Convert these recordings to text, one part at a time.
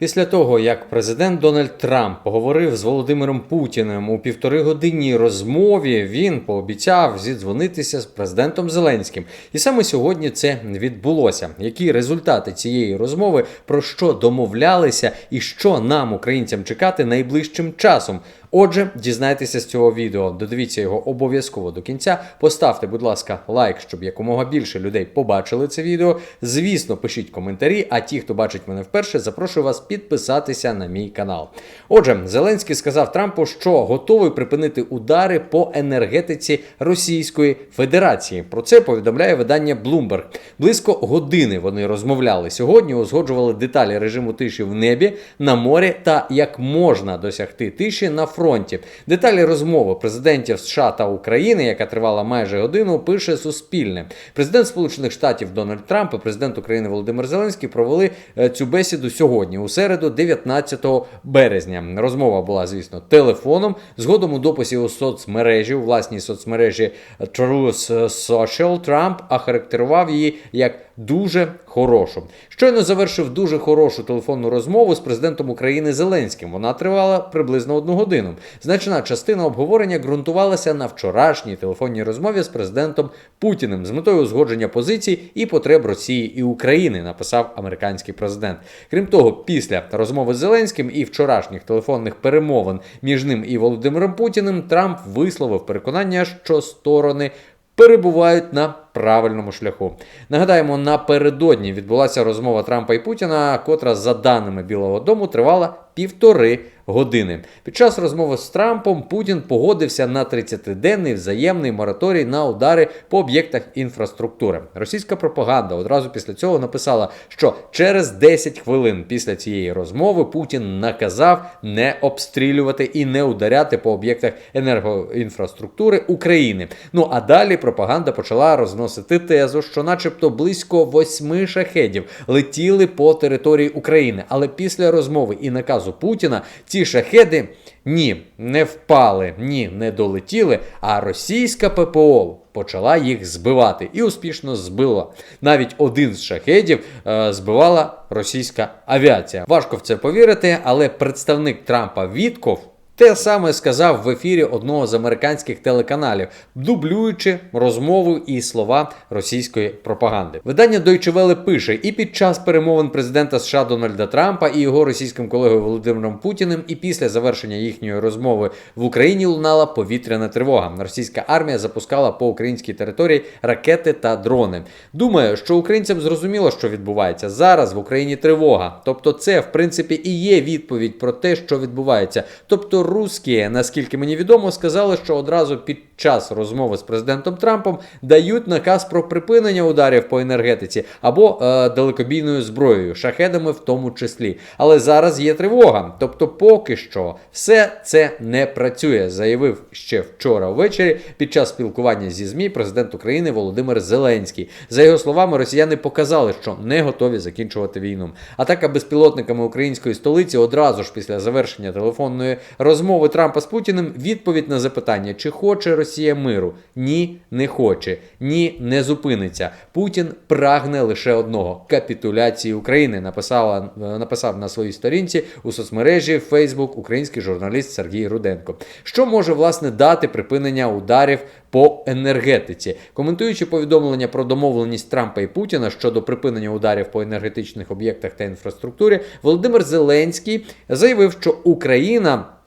Після того, як президент Дональд Трамп поговорив з Володимиром Путіним у півторигодинній розмові, він пообіцяв зідзвонитися з президентом Зеленським. І саме сьогодні це відбулося. Які результати цієї розмови, про що домовлялися, і що нам, українцям, чекати найближчим часом? Отже, дізнайтеся з цього відео, додивіться його обов'язково до кінця. Поставте, будь ласка, лайк, щоб якомога більше людей побачили це відео. Звісно, пишіть коментарі. А ті, хто бачить мене вперше, запрошую вас підписатися на мій канал. Отже, Зеленський сказав Трампу, що готовий припинити удари по енергетиці Російської Федерації. Про це повідомляє видання Bloomberg. Близько години вони розмовляли сьогодні, узгоджували деталі режиму тиші в небі, на морі та як можна досягти тиші на фронті. Деталі розмови президентів США та України, яка тривала майже годину, пише Суспільне. Президент Сполучених Штатів Дональд Трамп і президент України Володимир Зеленський провели е, цю бесіду сьогодні, у середу, 19 березня. Розмова була, звісно, телефоном. Згодом у дописі у соцмережі, у власній соцмережі Truth Social, Трамп охарактерував її як дуже хорошу. Щойно завершив дуже хорошу телефонну розмову з президентом України Зеленським. Вона тривала приблизно одну годину. Значна частина обговорення ґрунтувалася на вчорашній телефонній розмові з президентом Путіним з метою узгодження позицій і потреб Росії і України, написав американський президент. Крім того, після розмови з Зеленським і вчорашніх телефонних перемовин між ним і Володимиром Путіним Трамп висловив переконання, що сторони перебувають на правильному шляху. Нагадаємо, напередодні відбулася розмова Трампа і Путіна, котра, за даними Білого Дому, тривала півтори години. Під час розмови з Трампом Путін погодився на 30-денний взаємний мораторій на удари по об'єктах інфраструктури. Російська пропаганда одразу після цього написала, що через 10 хвилин після цієї розмови Путін наказав не обстрілювати і не ударяти по об'єктах енергоінфраструктури України. Ну а далі пропаганда почала розносити тезу, що, начебто, близько восьми шахедів летіли по території України. Але після розмови і наказу Путіна ці шахеди ні, не впали, ні, не долетіли. А російська ППО почала їх збивати і успішно збила. Навіть один з шахедів е, збивала російська авіація. Важко в це повірити, але представник Трампа Вітков. Те саме сказав в ефірі одного з американських телеканалів, дублюючи розмову і слова російської пропаганди. Видання Deutsche Welle пише: і під час перемовин президента США Дональда Трампа і його російським колегою Володимиром Путіним, і після завершення їхньої розмови в Україні лунала повітряна тривога. Російська армія запускала по українській території ракети та дрони. Думаю, що українцям зрозуміло, що відбувається зараз в Україні тривога. Тобто, це в принципі і є відповідь про те, що відбувається. Тобто русські, наскільки мені відомо, сказали, що одразу під час розмови з президентом Трампом дають наказ про припинення ударів по енергетиці або е, далекобійною зброєю, шахедами в тому числі. Але зараз є тривога. Тобто, поки що все це не працює, заявив ще вчора ввечері під час спілкування зі ЗМІ президент України Володимир Зеленський. За його словами, росіяни показали, що не готові закінчувати війну. Атака безпілотниками української столиці одразу ж після завершення телефонної розмови Трампа з Путіним відповідь на запитання, чи хоче Росія миру. Ні, не хоче, ні, не зупиниться. Путін прагне лише одного капітуляції України. Написала написав на своїй сторінці у соцмережі Facebook український журналіст Сергій Руденко. Що може власне дати припинення ударів по енергетиці, коментуючи повідомлення про домовленість Трампа і Путіна щодо припинення ударів по енергетичних об'єктах та інфраструктурі, Володимир Зеленський заявив, що Україна.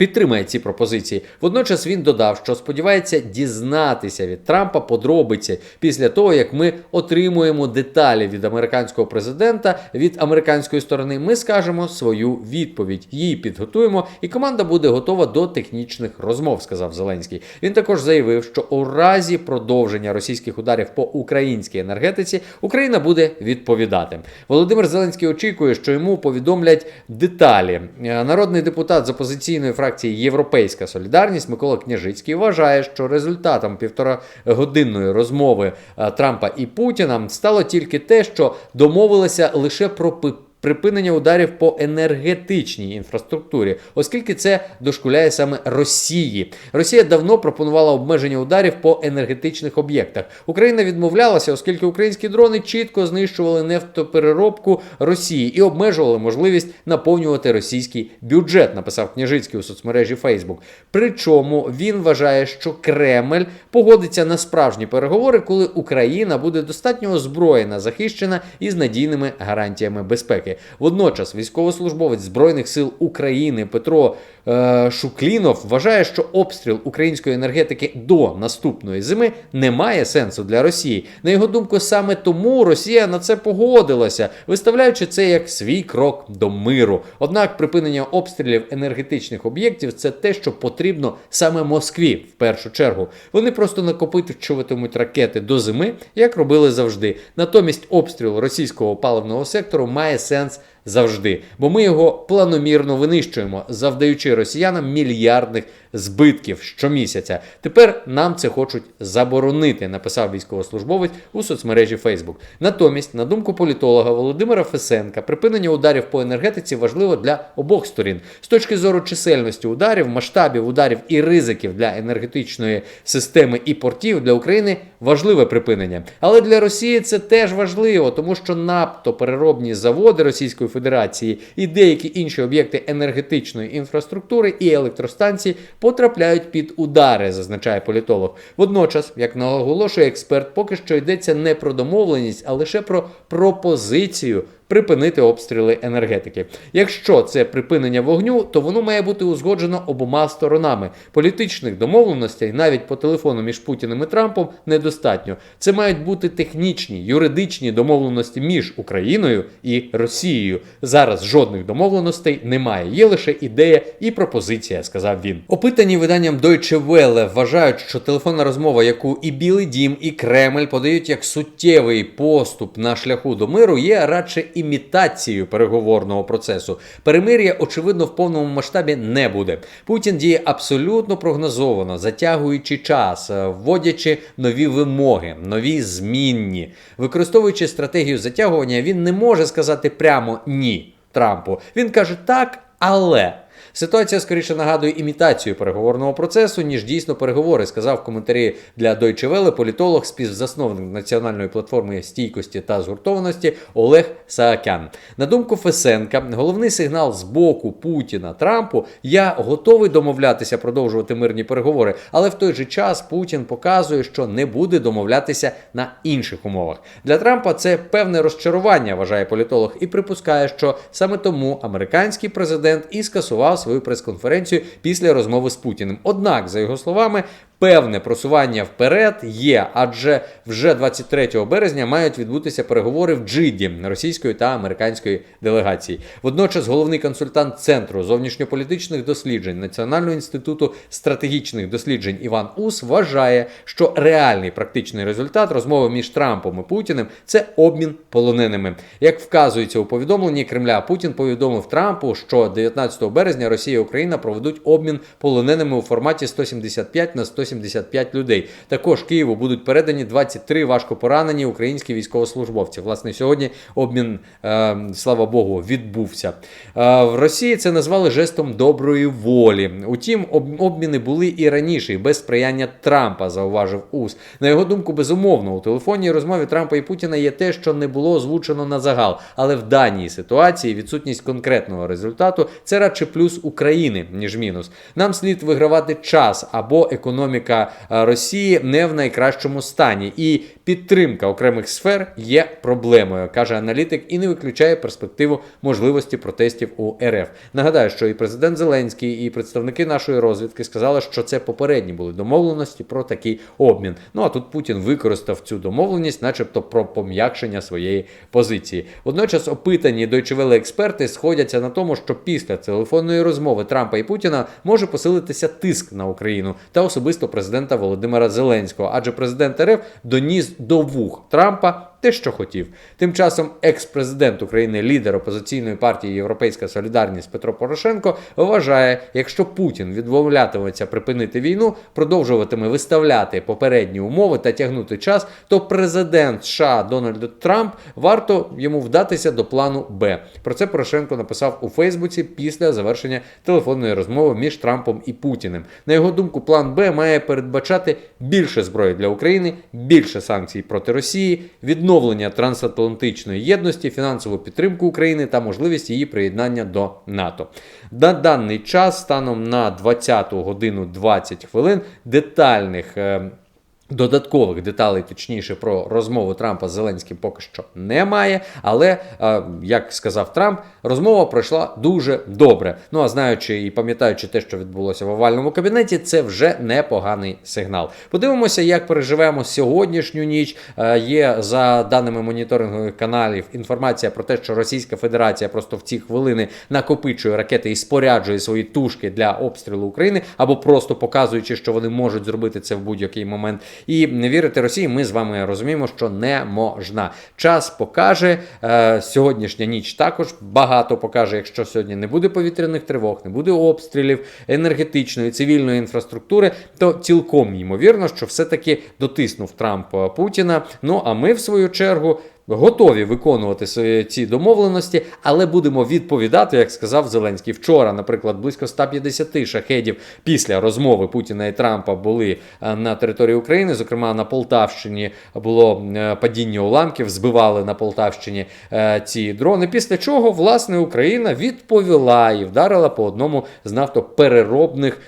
Підтримає ці пропозиції. Водночас він додав, що сподівається дізнатися від Трампа подробиці після того, як ми отримуємо деталі від американського президента від американської сторони. Ми скажемо свою відповідь. Її підготуємо, і команда буде готова до технічних розмов. Сказав Зеленський. Він також заявив, що у разі продовження російських ударів по українській енергетиці Україна буде відповідати. Володимир Зеленський очікує, що йому повідомлять деталі. Народний депутат з опозиційної фракції Європейська Солідарність Микола Княжицький вважає, що результатом півторагодинної розмови е, Трампа і Путіна стало тільки те, що домовилися лише про припинення ударів по енергетичній інфраструктурі, оскільки це дошкуляє саме Росії. Росія давно пропонувала обмеження ударів по енергетичних об'єктах. Україна відмовлялася, оскільки українські дрони чітко знищували нефтопереробку Росії і обмежували можливість наповнювати російський бюджет, написав Княжицький у соцмережі Facebook. Причому він вважає, що Кремль погодиться на справжні переговори, коли Україна буде достатньо озброєна, захищена і з надійними гарантіями безпеки. Водночас військовослужбовець збройних сил України Петро е, Шуклінов вважає, що обстріл української енергетики до наступної зими не має сенсу для Росії. На його думку, саме тому Росія на це погодилася, виставляючи це як свій крок до миру. Однак припинення обстрілів енергетичних об'єктів це те, що потрібно саме Москві в першу чергу. Вони просто накопичуватимуть ракети до зими, як робили завжди. Натомість обстріл російського паливного сектору має сенс завжди, бо ми його планомірно винищуємо, завдаючи росіянам мільярдних збитків щомісяця. Тепер нам це хочуть заборонити, написав військовослужбовець у соцмережі Facebook. Натомість, на думку політолога Володимира Фесенка, припинення ударів по енергетиці важливо для обох сторін. З точки зору чисельності ударів, масштабів ударів і ризиків для енергетичної системи і портів для України важливе припинення. Але для Росії це теж важливо, тому що нафтопереробні заводи Російської Федерації і деякі інші об'єкти енергетичної інфраструктури і електростанції потрапляють під удари, зазначає політолог. Водночас, як наголошує експерт, поки що йдеться не про домовленість, а лише про пропозицію. Припинити обстріли енергетики. Якщо це припинення вогню, то воно має бути узгоджено обома сторонами. Політичних домовленостей навіть по телефону між Путіним і Трампом недостатньо. Це мають бути технічні, юридичні домовленості між Україною і Росією. Зараз жодних домовленостей немає. Є лише ідея і пропозиція, сказав він. Опитані виданням Deutsche Welle вважають, що телефонна розмова, яку і Білий Дім, і Кремль подають як суттєвий поступ на шляху до миру, є радше імітацією переговорного процесу. Перемир'я, очевидно, в повному масштабі не буде. Путін діє абсолютно прогнозовано, затягуючи час, е, вводячи нові вимоги, нові змінні. Використовуючи стратегію затягування, він не може сказати прямо ні Трампу. Він каже так, але. Ситуація скоріше нагадує імітацію переговорного процесу, ніж дійсно переговори, сказав в коментарі для Deutsche Welle політолог, співзасновник національної платформи стійкості та згуртованості Олег Саакян. На думку Фесенка, головний сигнал з боку Путіна Трампу: я готовий домовлятися продовжувати мирні переговори, але в той же час Путін показує, що не буде домовлятися на інших умовах. Для Трампа це певне розчарування, вважає політолог, і припускає, що саме тому американський президент і скасував свою прес-конференцію після розмови з Путіним. Однак, за його словами, певне просування вперед є, адже вже 23 березня мають відбутися переговори в Джиді російської та американської делегації. Водночас, головний консультант центру зовнішньополітичних досліджень Національного інституту стратегічних досліджень Іван Ус вважає, що реальний практичний результат розмови між Трампом і Путіним це обмін полоненими. Як вказується у повідомленні Кремля, Путін повідомив Трампу, що 19 березня Росія і Україна проведуть обмін полоненими у форматі 175 на 175 людей. Також Києву будуть передані 23 важко поранені українські військовослужбовці. Власне, сьогодні обмін, е, слава Богу, відбувся. Е, в Росії це назвали жестом доброї волі. Утім, об- обміни були і раніше, і без сприяння Трампа, зауважив УС. На його думку, безумовно, у телефонній розмові Трампа і Путіна є те, що не було озвучено на загал. Але в даній ситуації відсутність конкретного результату це радше плюс України, ніж мінус. Нам слід вигравати час або економіка е, Росії не в найкращому стані, і підтримка окремих сфер є проблемою, каже аналітик, і не виключає перспективу можливості протестів у РФ. Нагадаю, що і президент Зеленський, і представники нашої розвідки сказали, що це попередні були домовленості про такий обмін. Ну а тут Путін використав цю домовленість, начебто про пом'якшення своєї позиції. Водночас опитані Deutsche експерти сходяться на тому, що після телефонної розмови Трампа і Путіна може посилитися тиск на Україну та особисто президента Володимира Зеленського, адже президент РФ доніс до вух Трампа те, що хотів. Тим часом екс-президент України, лідер опозиційної партії Європейська Солідарність Петро Порошенко вважає, якщо Путін відмовлятиметься припинити війну, продовжуватиме виставляти попередні умови та тягнути час, то президент США Дональд Трамп варто йому вдатися до плану Б. Про це Порошенко написав у Фейсбуці після завершення телефонної розмови між Трампом і Путіним. На його думку, план Б має передбачати більше зброї для України, більше санкцій проти Росії, відновлення трансатлантичної єдності, фінансову підтримку України та можливість її приєднання до НАТО. На даний час, станом на 20 годину 20 хвилин, детальних. Додаткових деталей, точніше, про розмову Трампа з Зеленським поки що немає. Але, е, як сказав Трамп, розмова пройшла дуже добре. Ну а знаючи і пам'ятаючи те, що відбулося в овальному кабінеті, це вже непоганий сигнал. Подивимося, як переживемо сьогоднішню ніч. Е, Є за даними моніторингових каналів інформація про те, що Російська Федерація просто в ці хвилини накопичує ракети і споряджує свої тушки для обстрілу України, або просто показуючи, що вони можуть зробити це в будь-який момент. І не вірити Росії, ми з вами розуміємо, що не можна. Час покаже. Е, сьогоднішня ніч також багато покаже, якщо сьогодні не буде повітряних тривог, не буде обстрілів енергетичної, цивільної інфраструктури, то цілком ймовірно, що все-таки дотиснув Трамп е, Путіна. Ну а ми, в свою чергу. Готові виконувати ці домовленості, але будемо відповідати, як сказав Зеленський. Вчора, наприклад, близько 150 шахедів після розмови Путіна і Трампа були е, на території України. Зокрема, на Полтавщині було е, падіння уламків, збивали на Полтавщині е, ці дрони. Після чого власне Україна відповіла і вдарила по одному з нафтопереробних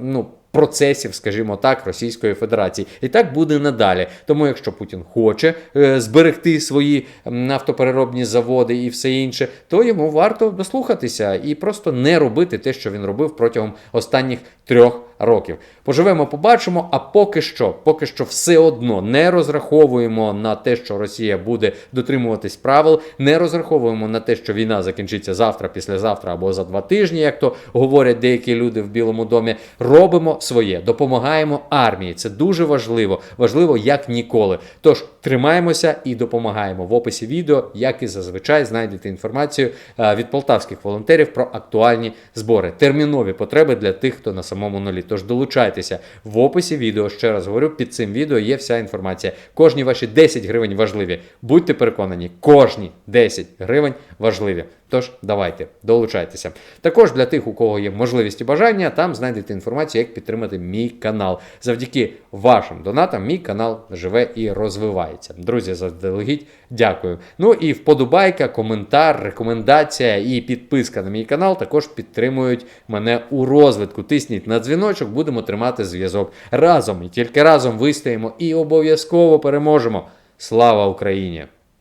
ну. Процесів, скажімо так, Російської Федерації, і так буде надалі. Тому, якщо Путін хоче е, зберегти свої нафтопереробні заводи і все інше, то йому варто дослухатися і просто не робити те, що він робив протягом останніх трьох років. Поживемо, побачимо. А поки що, поки що, все одно не розраховуємо на те, що Росія буде дотримуватись правил, не розраховуємо на те, що війна закінчиться завтра, післязавтра або за два тижні, як то говорять деякі люди в Білому домі. Робимо своє, допомагаємо армії. Це дуже важливо, важливо як ніколи. Тож тримаємося і допомагаємо. В описі відео, як і зазвичай, знайдете інформацію е, від полтавських волонтерів про актуальні збори, термінові потреби для тих, хто на самому нулі. Тож долучайтеся в описі відео. Ще раз говорю, під цим відео є вся інформація. Кожні ваші 10 гривень важливі. Будьте переконані, кожні 10 гривень важливі. Тож давайте долучайтеся. Також для тих, у кого є можливість і бажання, там знайдете інформацію, як підтримати мій канал. Завдяки вашим донатам мій канал живе і розвивається. Друзі, заздалегідь дякую. Ну і вподобайка, коментар, рекомендація і підписка на мій канал також підтримують мене у розвитку. Тисніть на дзвіночок, будемо тримати зв'язок разом і тільки разом вистоїмо і обов'язково переможемо. Слава Україні!